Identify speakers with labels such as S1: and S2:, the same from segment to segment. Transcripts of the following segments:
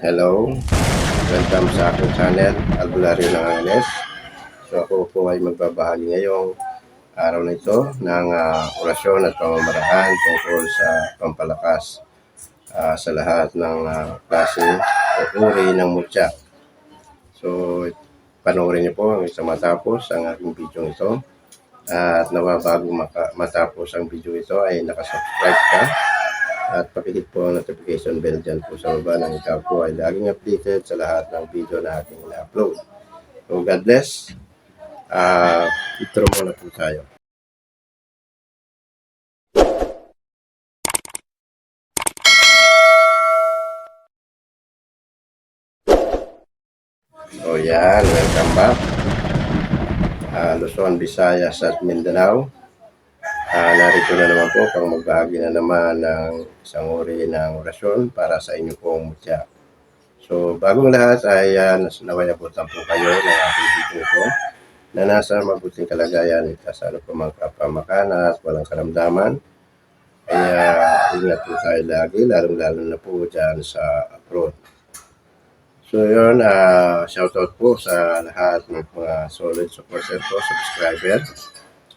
S1: Hello, welcome sa aking channel, Albularyo ng Angeles. So ako po ay magbabahagi ngayong araw na ito ng ah, orasyon at pamamaraan tungkol sa pampalakas ah, sa lahat ng ah, klase o uri ng mutya. So panoorin niyo po hanggang sa matapos ang aking video ito. At nawa bago matapos ang video ito ay nakasubscribe ka at pakihit po ang notification bell dyan po sa baba nang ikaw po ay laging updated sa lahat ng video na ating ina-upload. So God bless. Ah, intro muna po tayo. So yan, welcome back. Ah, Luzon, Visayas at Mindanao. Ah, narito na naman po pang magbahagi na naman ng isang uri ng orasyon para sa inyo pong mutya. So, bagong lahat ay uh, nawayabutan po kayo ng aking video ko na nasa mabuting kalagayan ito sa ano po mga kapamakan at walang karamdaman. Kaya ingat po tayo lagi, lalong-lalo na po dyan sa abroad. So yun, uh, shoutout po sa lahat ng mga solid supporters po, subscriber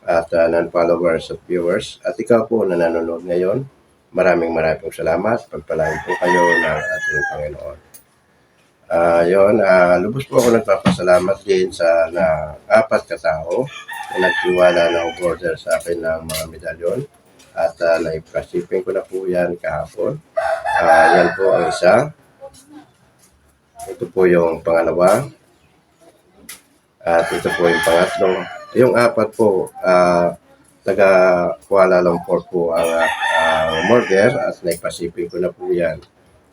S1: at uh, non-followers at viewers. At ikaw po na nanonood ngayon, maraming maraming salamat. Pagpalain po kayo ng ating Panginoon. Ah, yun, ah, lubos po ako nagpapasalamat din sa na apat katao na nagtiwala ng order sa akin ng mga medalyon at uh, na-shipping ko na po yan kahapon. Ah, yan po ang isa. Ito po yung pangalawa. At ito po yung pangatlo. Yung apat po, ah, taga Kuala Lumpur po ang uh, order at na-shipping ko na po yan.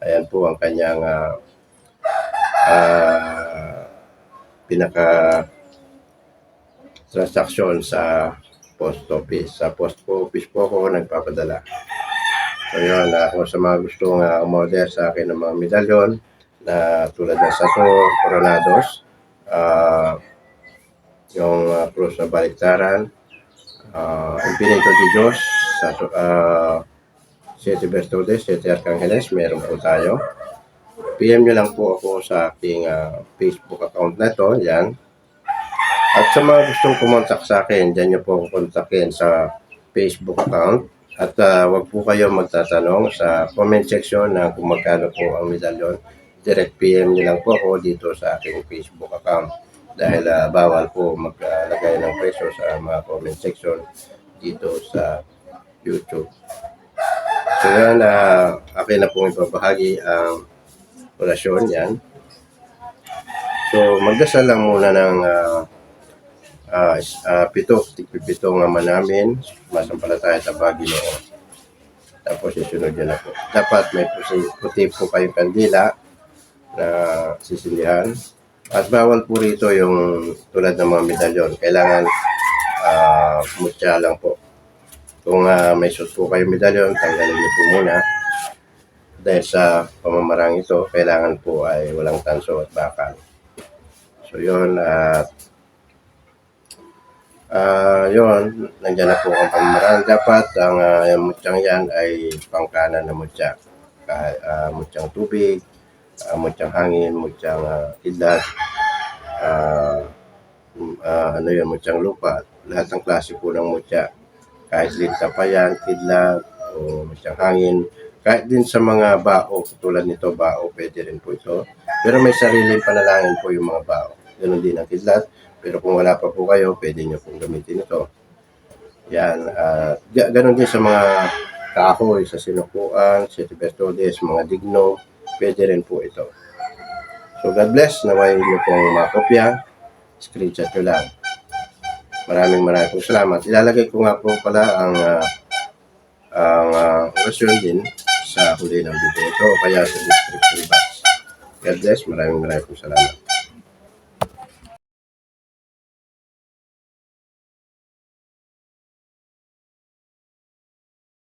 S1: Ayan po ang kanyang ah, pinaka transaction sa post office. Sa post office po ako nagpapadala. So yun, kung sa mga gustong uh, umorder sa akin ng mga medalyon na tulad ng Sato Coronados, ah, yung uh, Cruz na Baliktaran, uh, Infinito de Diyos, sa uh, Siete Bertudes, Siete Arcángeles, meron po tayo. PM nyo lang po ako sa aking ah, Facebook account na to, yan. At sa mga gustong kumontak sa akin, dyan nyo po ako kontakin sa Facebook account. At ah, wag po kayo magtatanong sa comment section na kung magkano po ang medalyon. Direct PM nyo lang po ako dito sa aking Facebook account. Dahil ah, bawal po maglagay ng presyo sa mga comment section dito sa YouTube. So yan, uh, akin na pong ibabahagi ang orasyon yan. So, magdasal lang muna ng uh, uh, uh, pito, tigpipitong ama namin, masampalataya sa Panginoon. Tapos isunod yun na. Dapat may puti, puti po kayong kandila na sisindihan. At bawal po rito yung tulad ng mga medalyon. Kailangan uh, mutya lang po. Kung uh, may suit po kayong medalyon, tanggalin niyo po muna dahil sa pamamarang ito, kailangan po ay walang tanso at bakal. So yun, at uh, yun, nandiyan na po ang pamamarang. Dapat ang uh, mutyang yan ay pangkanan na mutya. Uh, mutyang tubig, uh, mutyang hangin, mutyang uh, idlat, uh, uh, ano yun, mutyang lupa. Lahat ng klase po ng mutya. Kahit linta pa yan, kidlat, o mutyang hangin, kahit din sa mga bao, tulad nito bao, pwede rin po ito. Pero may sariling panalangin po yung mga bao. Ganun din ang kidlat. Pero kung wala pa po kayo, pwede nyo pong gamitin ito. Yan. Uh, ganun din sa mga kahoy, sa sinukuan, sa tibestodes, mga digno, pwede rin po ito. So God bless. Naway nyo pong makopya. Screenshot nyo lang. Maraming maraming po salamat. Ilalagay ko nga po pala ang uh, ang uh, orasyon din sa huli ng video ito kaya sa description box. God bless. Maraming maraming po salamat.